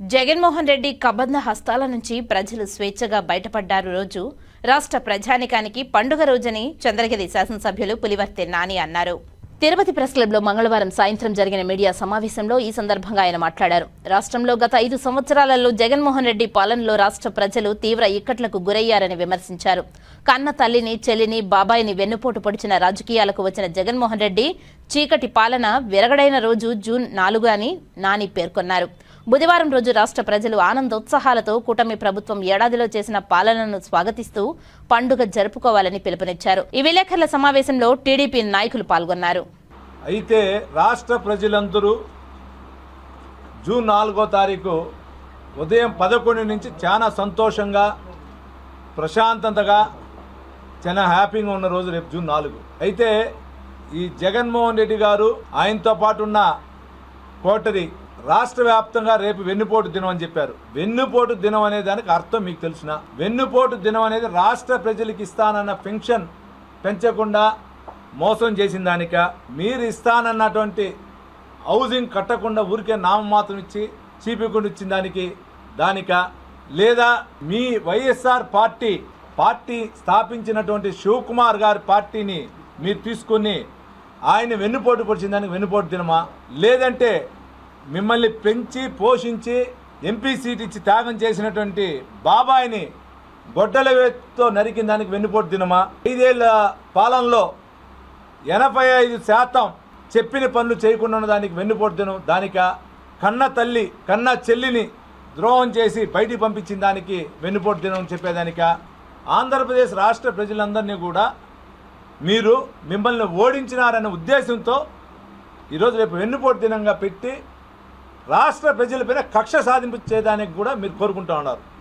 జగన్మోహన్ రెడ్డి కబంధ హస్తాల నుంచి ప్రజలు స్వేచ్ఛగా బయటపడ్డారు రోజు. రాష్ట్ర ప్రజానికానికి పండుగ రోజని చంద్రగిరి శాసనసభ్యులు పులివర్తె నాని అన్నారు. తిరుపతి ప్రెస్ క్లబ్లో మంగళవారం సాయంత్రం జరిగిన మీడియా సమావేశంలో ఈ సందర్భంగా ఆయన మాట్లాడారు. రాష్ట్రంలో గత ఐదు సంవత్సరాలలో జగన్మోహన్ రెడ్డి పాలనలో రాష్ట్ర ప్రజలు తీవ్ర ఇక్కట్లకు గురయ్యారని విమర్శించారు. కన్న తల్లిని చెల్లిని బాబాయిని వెన్నుపోటు పొడిచిన రాజకీయాలకు వచ్చిన జగన్మోహన్ రెడ్డి చీకటి పాలన విరగడైన రోజు జూన్ నాలుగు అని నాని పేర్కొన్నారు. బుధవారం రోజు రాష్ట్ర ప్రజలు ఆనందోత్సాహాలతో కూటమి ప్రభుత్వం ఏడాదిలో చేసిన పాలనను స్వాగతిస్తూ పండుగ జరుపుకోవాలని పిలుపునిచ్చారు. ఈ విలేకరుల సమావేశంలో టీడీపీ నాయకులు పాల్గొన్నారు. అయితే రాష్ట్ర ప్రజలందరూ జూన్ నాలుగో తారీఖు ఉదయం పదకొండు నుంచి చాలా సంతోషంగా ప్రశాంతతగా చాలా హ్యాపీగా ఉన్న రోజు రేపు జూన్ నాలుగు. అయితే ఈ జగన్మోహన్ రెడ్డి గారు ఆయనతో పాటు ఉన్న కోటరి రాష్ట్ర వ్యాప్తంగా రేపు వెన్నుపోటు దినం అని చెప్పారు. వెన్నుపోటు దినం అనే దానికి అర్థం మీకు తెలుసునా వెన్నుపోటు దినం అనేది రాష్ట్ర ప్రజలకు ఇస్తానన్న పెన్షన్ పెంచకుండా మోసం చేసిన దానిక మీరు ఇస్తానన్నటువంటి హౌసింగ్ కట్టకుండా ఊరికే నామమాత్రం ఇచ్చి చీపికుండా ఇచ్చిన దానికి దానిక లేదా మీ వైఎస్ఆర్ పార్టీ పార్టీ స్థాపించినటువంటి శివకుమార్ గారి పార్టీని మీరు తీసుకొని ఆయన వెన్నుపోటు పొడిచిన దానికి వెన్నుపోటు తినమా లేదంటే మిమ్మల్ని పెంచి పోషించి ఎంపీ సీట్ ఇచ్చి త్యాగం చేసినటువంటి బాబాయిని గొడ్డల వేత్తో నరికిన దానికి వెన్నుపోటు దినమా? ఐదేళ్ళ పాలనలో ఎనభై ఐదు శాతం చెప్పిన పనులు చేయకుండా ఉన్న దానికి వెన్నుపోటు దినం దానిక? కన్న తల్లి కన్న చెల్లిని ద్రోహం చేసి బయటికి పంపించిన దానికి వెన్నుపోటు దినం చెప్పేదానిక? ఆంధ్రప్రదేశ్ రాష్ట్ర ప్రజలందరినీ కూడా మీరు మిమ్మల్ని ఓడించినారనే ఉద్దేశంతో ఈరోజు రేపు వెన్నుపోటు దినంగా పెట్టి రాష్ట్ర ప్రజలపైన కక్ష సాధింపు చేయడానికి కూడా మీరు కోరుకుంటా ఉన్నారు.